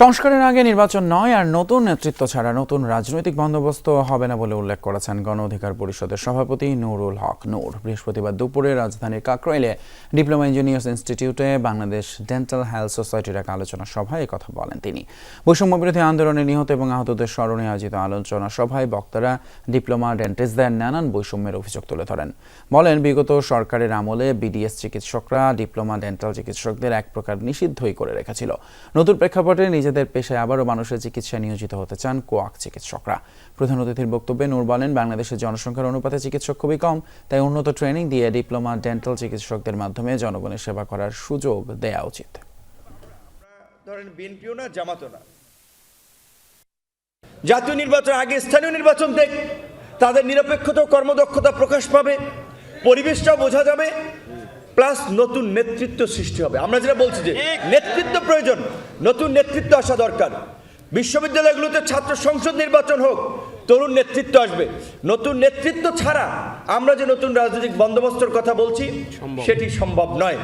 সংস্কারের আগে নির্বাচন নয় আর নতুন নেতৃত্ব ছাড়া নতুন রাজনৈতিক বন্দোবস্ত হবে না বলে উল্লেখ করেছেন গণ অধিকার পরিষদের সভাপতি নুরুল হক। নূর, বৃহস্পতিবার দুপুরে রাজধানীর কাকরাইলে ডিপ্লোমা ইঞ্জিনিয়ার্স ইনস্টিটিউটে বাংলাদেশ ডেন্টাল হেলথ সোসাইটির এক আলোচনা সভায় কথা বলেন তিনি। বৈষম্য বিরোধী আন্দোলনে নিহত এবং আহতদের স্মরণে আয়োজিত আলোচনা সভায় বক্তারা ডিপ্লোমা ডেন্টিস্টদের নানান বৈষম্যের অভিযোগ তুলে ধরেন। বলেন, বিগত সরকারের আমলে বিডিএস চিকিৎসকরা ডিপ্লোমা ডেন্টাল চিকিৎসকদের এক প্রকার নিষিদ্ধই করে রেখেছিল। নতুন প্রেক্ষাপটে নিজেদের পেশায় আবারও মানুষের চিকিৎসায় নিয়োজিত হতে চান কোয়াক চিকিৎসকরা। প্রধান অতিথির বক্তব্যে নূর বলেন, বাংলাদেশের জনসংখ্যার অনুপাতে চিকিৎসক খুবই কম, তাই উন্নত ট্রেনিং দিয়ে ডিপ্লোমা ডেন্টাল চিকিৎসকদের মাধ্যমে জনগণের সেবা করার সুযোগ দেওয়া উচিত। জাতীয় নির্বাচন আগে স্থানীয় নির্বাচন দেখ, তাদের নিরপেক্ষতা কর্মদক্ষতা প্রকাশ পাবে, পরিবেশটাও বোঝা যাবে প্লাস নতুন নেতৃত্ব সৃষ্টি হবে। আমরা যেটা বলছি যে নেতৃত্ব প্রয়োজন নতুন নেতৃত্ব আসা দরকার। বিশ্ববিদ্যালয়গুলোতে ছাত্র সংসদ নির্বাচন হোক তরুণ নেতৃত্ব আসবে। নতুন নেতৃত্ব ছাড়া আমরা যে নতুন রাজনৈতিক বন্দোবস্তর কথা বলছি সেটি সম্ভব নয়।